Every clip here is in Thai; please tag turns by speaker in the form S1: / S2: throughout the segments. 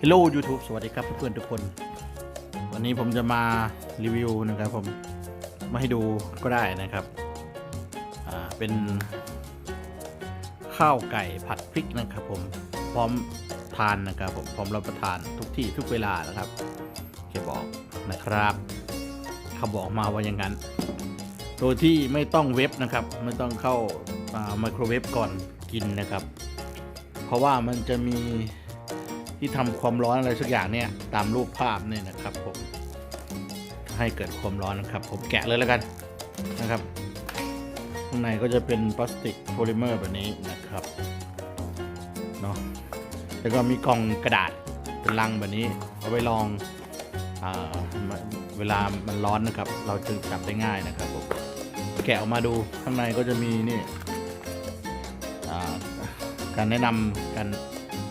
S1: Hello YouTube สวัสดีครับเพื่อนๆทุกคน วันนี้ผมจะมารีวิวนะครับผมมาให้ดูก็ได้นะครับ อ่า เป็น ข้าวไก่ผัดพริกนะครับผม พร้อมทานนะครับผมพร้อมรับประทานทุกที่ทุกเวลานะครับแกบอกนะครับเขาบอกมาว่าอย่างนั้น โดยที่ไม่ต้องเว็บนะครับ ไม่ต้องเข้าไมโครเวฟก่อนกินนะครับ เพราะว่ามันจะมี ที่ทำความร้อนอะไรสักอย่างเนี่ยตามรูปภาพเนี่ยนะครับผมให้เกิดความร้อนนะครับ ผมแกะเลยแล้วกันนะครับข้างในก็จะเป็นพลาสติกโพลิเมอร์แบบนี้นะครับเนาะแล้วก็มีกล่องกระดาษเป็นลังแบบนี้เอาไว้ลองอเวลามันร้อนนะครับ เราจึงจับได้ง่ายนะครับผมแกะออกมาดูข้างในก็จะมีนี่การแนะนำการ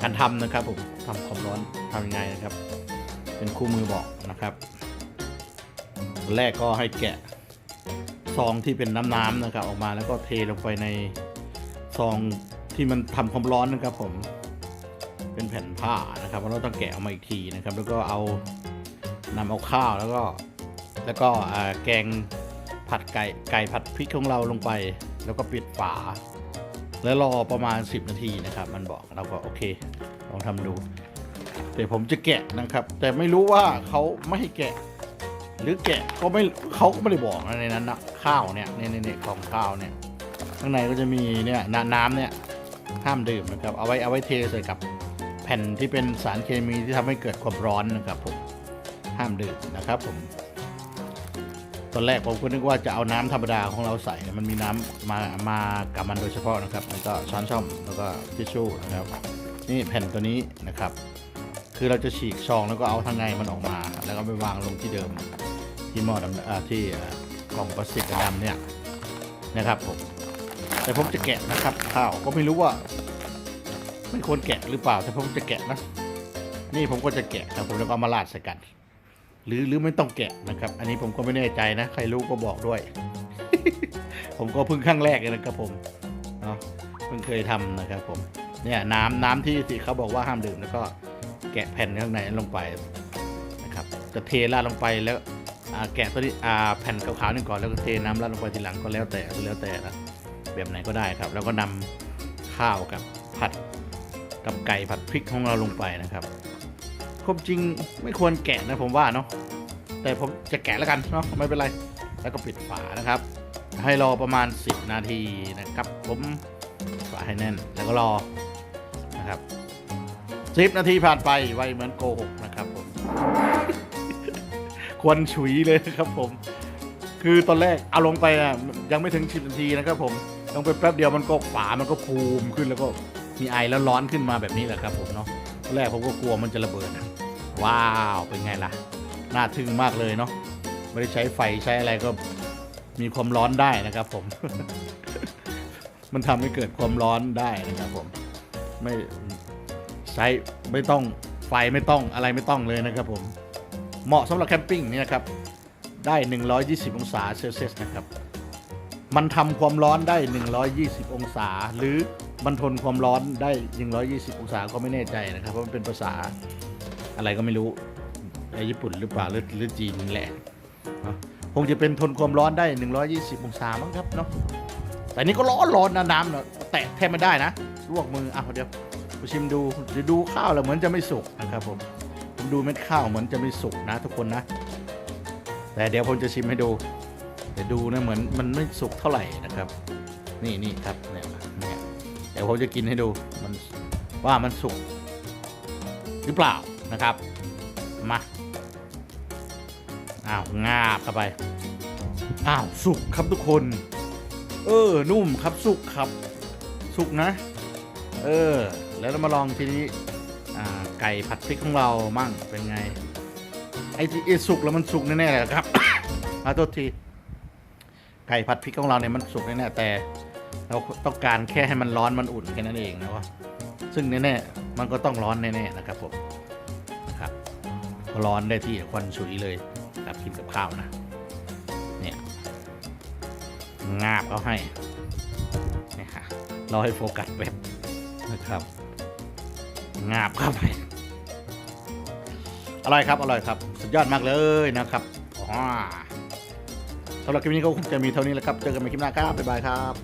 S1: การทำนะครับผมทำความร้อนทำยังไงนะครับ เป็นคู่มือบอกนะครับ แรกก็ให้แกะซองที่เป็นน้ำๆนะครับ ออกมาแล้วก็เทลงไปในซองที่มันทำความร้อนนะครับ ผม เป็นแผ่นผ้านะครับเราต้องแกะออกมาอีกทีนะครับ แล้วก็เอานำเอาข้าวแล้วก็แล้วก็แกงผัดไก่ไก่ผัดพริกของเราลงไป แล้วก็ปิดฝา แล้วรอประมาณ 10 นาทีนะครับ มันบอกเราก็โอเคลองทำดูแต่ผมจะแกะนะครับ แต่ไม่รู้ว่าเขาไม่ให้แกะ หรือแกะก็ไม่เขาก็ไม่ได้บอกนะในนั้นนะข้าวเนี่ยเนี่ยเนี่ยกล่องข้าวเนี่ยข้างในก็จะมีเนี่ยน้ำน้ำเนี่ยห้ามดื่มนะครับเอาไว้เอาไว้เทใส่กับแผ่นที่เป็นสารเคมีที่ทำให้เกิดความร้อนนะครับผมห้ามดื่มนะครับผม ตอนแรกผมก็นึกว่าจะเอาน้ำธรรมดาของเราใส่แต่มันมีน้ำมามากับมันโดยเฉพาะนะครับแล้วก็ช้อนช่อมแล้วก็ทิชชู่นะครับ นี่แผ่นตัวนี้นะครับ คือเราจะฉีกซองแล้วก็เอาทางในมันออกมา แล้วก็ไปวางลงที่เดิมที่หม้อดำที่กล่องพลาสติกดำเนี่ยนะครับผมแต่ผมจะแกะนะครับข้าวก็ไม่รู้ว่าไม่ควรแกะหรือเปล่าแต่ผมจะแกะนะ นี่ผมก็จะแกะครับผมแล้วก็เอามาลาดใส่กัน หรือหรือไม่ต้องแกะนะครับ อันนี้ผมก็ไม่แน่ใจนะ ใครรู้ก็บอกด้วย ผมก็เพิ่งครั้งแรกเลยนะครับผมเนาะเพิ่งเคยทำนะครับผมเนี่ยน้ำน้ำที่ที่เขาบอกว่าห้ามดื่มแล้วก็แกะแผ่นข้างในลงไปนะครับจะเทราดลงไปแล้วแกะตัวนี้อ่แผ่นขาวๆนี่ก่อนแล้วก็เทน้ำราดลงไปทีหลังก็แล้วแต่แล้วแต่นะแบบไหนก็ได้ครับ แล้วก็นำข้าวกับผัดกับไก่ผัดพริกของเราลงไปนะครับ ความจริงไม่ควรแกะนะผมว่าเนาะแต่ผมจะแกะแล้วกันเนาะไม่เป็นไร แล้วก็ปิดฝานะครับ ให้รอประมาณ 10 นาทีนะครับ ผมฝาให้แน่นแล้วก็รอนะครับ10นาทีผ่านไปไวเหมือนโกหกนะครับผมควรฉุยเลยนะครับผม คือตอนแรกเอาลงไปอะยังไม่ถึง10นาทีนะครับผมลงไปแป๊บเดียวมันก็ฝามันก็พูมขึ้นแล้วก็ มีไอแล้วร้อนขึ้นมาแบบนี้แหละครับผมเนาะตอนแรกผมก็กลัวมันจะระเบิดนะว้าวเป็นไงล่ะน่าทึ่งมากเลยเนาะไม่ได้ใช้ไฟใช้อะไรก็มีความร้อนได้นะครับผม มันทำให้เกิดความร้อนได้นะครับผมไม่ใช้ไม่ต้องไฟไม่ต้องอะไรไม่ต้องเลยนะครับผมเหมาะสำหรับแคมปิ้งนี่นะครับได้ 120 องศาเซลเซียสนะครับ มันทำความร้อนได้ 120 องศาหรือ มันทนความร้อนได้ 120 องศาก็ไม่แน่ใจนะครับ เพราะมันเป็นภาษาอะไรก็ไม่รู้ญี่ปุ่นหรือเปล่าหรือหรือจีนแหละคงจะเป็นทนความร้อนได้ 120 องศามั้งครับเนาะแต่นี่ก็ร้อนร้อนนะน้ำเนาะแตะแทบไม่ได้นะลวกมืออะเดี๋ยวไปชิมดูเดี๋ยวดูข้าวแล้วเหมือนจะไม่สุกนะครับผมผมดูเม็ดข้าวเหมือนจะไม่สุกนะ ทุกคนนะ แต่เดี๋ยวผมจะชิมให้ดูเดี๋ยวดูนะเหมือนมันไม่สุกเท่าไหร่นะครับ นี่นี่ครับ ดี๋ยวผมจะกินให้ดูมันว่ามันสุกหรือเปล่านะครับ มาอ้าวงาบเข้าไปอ้าวสุกครับทุกคน เออนุ่มครับสุกครับ สุกนะ เออ แล้วเรามาลองทีนี้ไก่ผัดพริกของเรามั่งเป็นไง ไอ้ที่สุกแล้วมันสุกแน่ๆเลยครับมาโทษทีไก่ผัดพริกของเราเนี่ยมันสุกแน่ๆแต่ เราต้องการแค่ให้มันร้อนมันอุ่นแค่นั้นเองนะว่าซึ่งแน่ๆมันก็ต้องร้อนแน่ๆนะครับผมนะครับร้อนได้ที่ควันฉุยเลยครับกินกับข้าวนะเนี่ยงาบเขาให้นี่ยฮะเราให้โฟกัสแบบนะครับงาบเข้าไปอร่อยครับอร่อยครับ สุดยอดมากเลยนะครับอ๋อสำหรับคลิปนี้ก็คงจะมีเท่านี้แหละครับ เจอกันใหม่คลิปหน้าครับ บ๊ายบายครับ